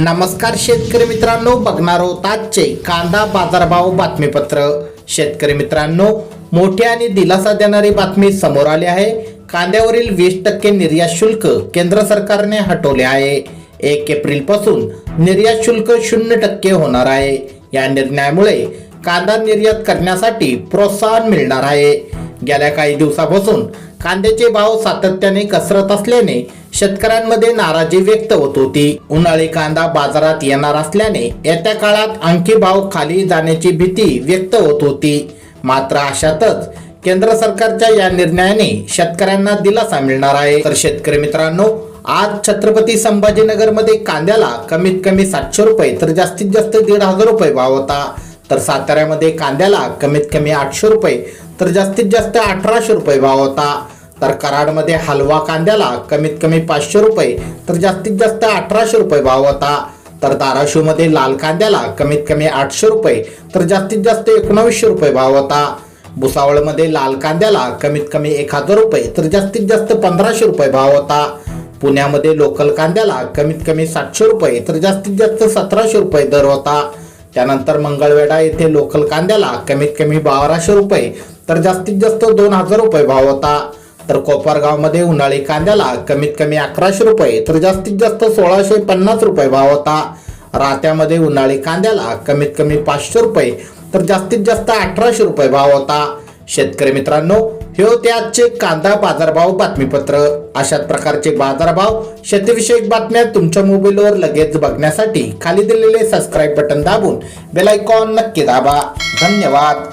नमस्कार शेतकरी मित्रांनो बघणार आहोत आजचे कांदा बाजारभाव बातमीपत्र. शेतकरी मित्रांनो मोठी आणि दिलासा देणारी बातमी समोर आली आहे. कांद्यावरील वीस टक्के निर्यात शुल्क केंद्र सरकारने हटवले आहे. एक एप्रिलपासून निर्यात शुल्क शून्य टक्के होणार आहे. या निर्णयामुळे कांदा निर्यात करण्यासाठी प्रोत्साहन मिळणार आहे. गेल्या काही दिवसापासून कांद्याचे भाव सातत्याने घसरत असल्याने शेतकऱ्यांमध्ये नाराजी व्यक्त होत होती. उन्हाळी कांदा बाजारात येणार असल्याने येत्या काळात आणखी भाव खाली जाण्याची भीती व्यक्त होत होती. मात्र अशातच केंद्र सरकारच्या या निर्णयाने शेतकऱ्यांना दिलासा मिळणार आहे. तर शेतकरी मित्रांनो आज छत्रपती संभाजीनगरमध्ये कांद्याला कमीत कमी सातशे रुपये तर जास्तीत जास्त दीड हजार रुपये भाव होता. तर साताऱ्यामध्ये कांद्याला कमीत कमी आठशे रुपये तर जास्तीत जास्त अठराशे रुपये भाव होता. तर कराडमध्ये हलवा कांद्याला कमीत कमी पाचशे रुपये तर जास्तीत जास्त अठराशे रुपये भाव होता. तर धाराशिवमध्ये लाल कांद्याला कमीत कमी आठशे रुपये तर जास्तीत जास्त एकोणावीसशे रुपये भाव होता. भुसावळमध्ये लाल कांद्याला कमीत कमी एक हजार रुपये तर जास्तीत जास्त पंधराशे रुपये भाव होता. पुण्यामध्ये लोकल कांद्याला कमीत कमी सातशे रुपये तर जास्तीत जास्त सतराशे रुपये दर होता. त्यानंतर मंगळवेढा येथे लोकल कांद्याला कमीत कमी बाराशे रुपये तर जास्तीत जास्त दोन हजार रुपये भाव होता. तर कोपरगावमध्ये उन्हाळी कांद्याला कमीत कमी अकराशे रुपये तर जास्तीत जास्त सोळाशे पन्नास रुपये भाव होता. रात्यामध्ये उन्हाळी कांद्याला कमीत कमी पाचशे रुपये तर जास्तीत जास्त अठराशे रुपये भाव होता. शेतकरी मित्रांनो हे होते आजचे कांदा बाजारभाव बातमीपत्र. अशाच प्रकारचे बाजारभाव शेतीविषयक बातम्या तुमच्या मोबाईलवर लगेच बघण्यासाठी खाली दिलेले सबस्क्राईब बटन दाबून बेलायकॉन नक्की दाबा. धन्यवाद.